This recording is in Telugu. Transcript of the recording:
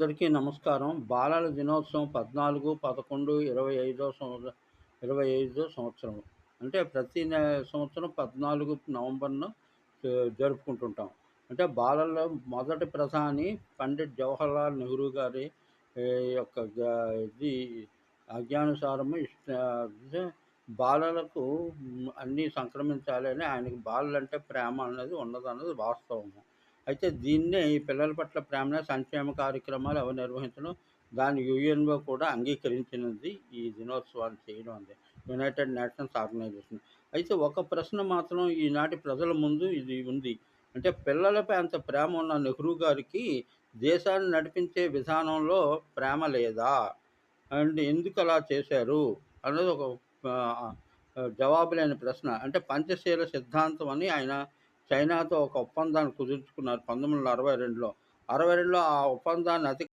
అందరికీ నమస్కారం. బాలల దినోత్సవం పద్నాలుగు పదకొండు ఇరవై ఐదో సంవత్సరం ఇరవై ఐదో సంవత్సరం. అంటే ప్రతి సంవత్సరం 14 నవంబర్‌ను జరుపుకుంటుంటాం. అంటే బాలల మొదటి ప్రధాని పండిట్ జవహర్లాల్ నెహ్రూ గారి యొక్క ఇది ఆజ్ఞానుసారము ఇష్ట బాలలకు అన్నీ అన్నీ సంక్రమించాలని ఆయనకి బాలలంటే ప్రేమ అనేది ఉన్నదన్నది వాస్తవము. అయితే దీన్నే ఈ పిల్లల పట్ల ప్రేమ సంక్షేమ కార్యక్రమాలు అవి నిర్వహించడం, దాన్ని యూఎన్‌ఓ కూడా అంగీకరించినది ఈ దినోత్సవాన్ని చేయడం అంది యునైటెడ్ నేషన్స్ ఆర్గనైజేషన్. అయితే ఒక ప్రశ్న మాత్రం ఈనాటి ప్రజల ముందు ఇది ఉంది. అంటే పిల్లలపై అంత ప్రేమ ఉన్న నెహ్రూ గారికి దేశాన్ని నడిపించే విధానంలో ప్రేమ లేదా? అండ్ ఎందుకు అలా చేశారు? అన్నది ఒక జవాబు లేని ప్రశ్న. అంటే పంచశీల సిద్ధాంతం అని ఆయన చైనాతో ఒక ఒప్పందాన్ని కుదుర్చుకున్నారు. పంతొమ్మిది వందల అరవై రెండులో. అరవై రెండులో ఆ ఒప్పందాన్ని అతి